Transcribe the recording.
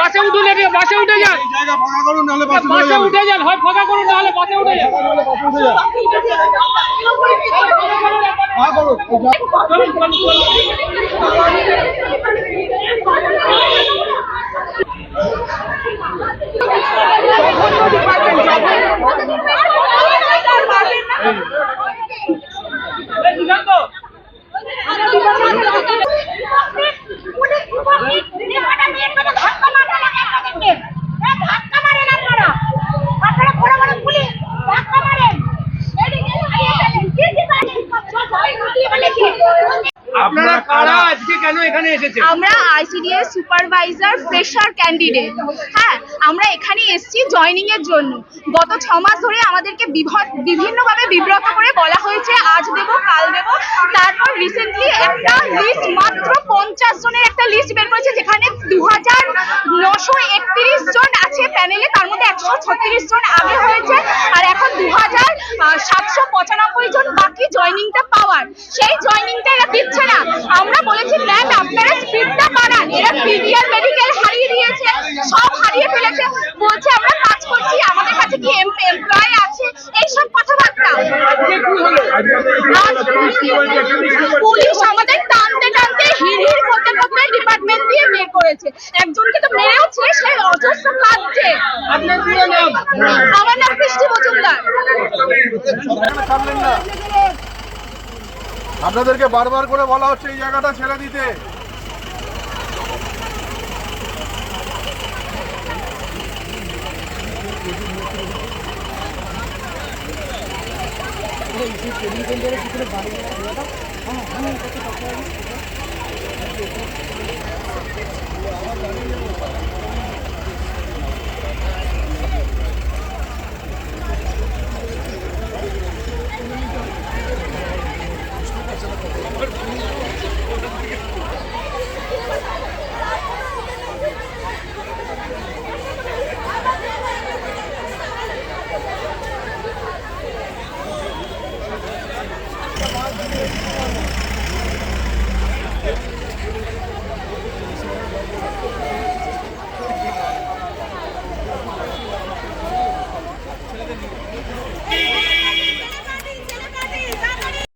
বাসে উঠুন এদিকে বাসে উঠে যান বাসে উঠে যান হয় ফাঁকা করুন নাহলে বাসে উঠে যান করুন আপনারা কারা আজকে কেন এখানে এসেছেন? আমরা আইসিডিএস সুপারভাইজার ফ্রেশার ক্যান্ডিডেট। হ্যাঁ আমরা এখানে এসেছি জয়নিং এর জন্য। গত ছ মাস ধরে আমাদেরকে বিভ- বিভিন্নভাবে বিব্রত করে বলা হয়েছে আজ দেব কাল দেব। তারপর রিসেন্টলি একটা লিস্ট মাত্র পঞ্চাশ জনের একটা লিস্ট বের করেছে যেখানে দু হাজার নশো একত্রিশ জন আছে প্যানেলে তার মধ্যে একশো ছত্রিশ জন আগে হয়েছে আর এখন দু হাজার সাতশো পঁচানব্বই পুলিশ আমাদের টানতে টানতে হিড় হিড় করতে করতে ডিপার্টমেন্ট দিয়ে বের করেছে। একজনকে তো মেরেওছে সে অজস্র কাঁদছে আমার নাম কৃষ্টি মজুমদার। আপনাদেরকে বারবার করে বলা হচ্ছে এই জায়গাটা ছেড়ে দিতে। হ্যাঁ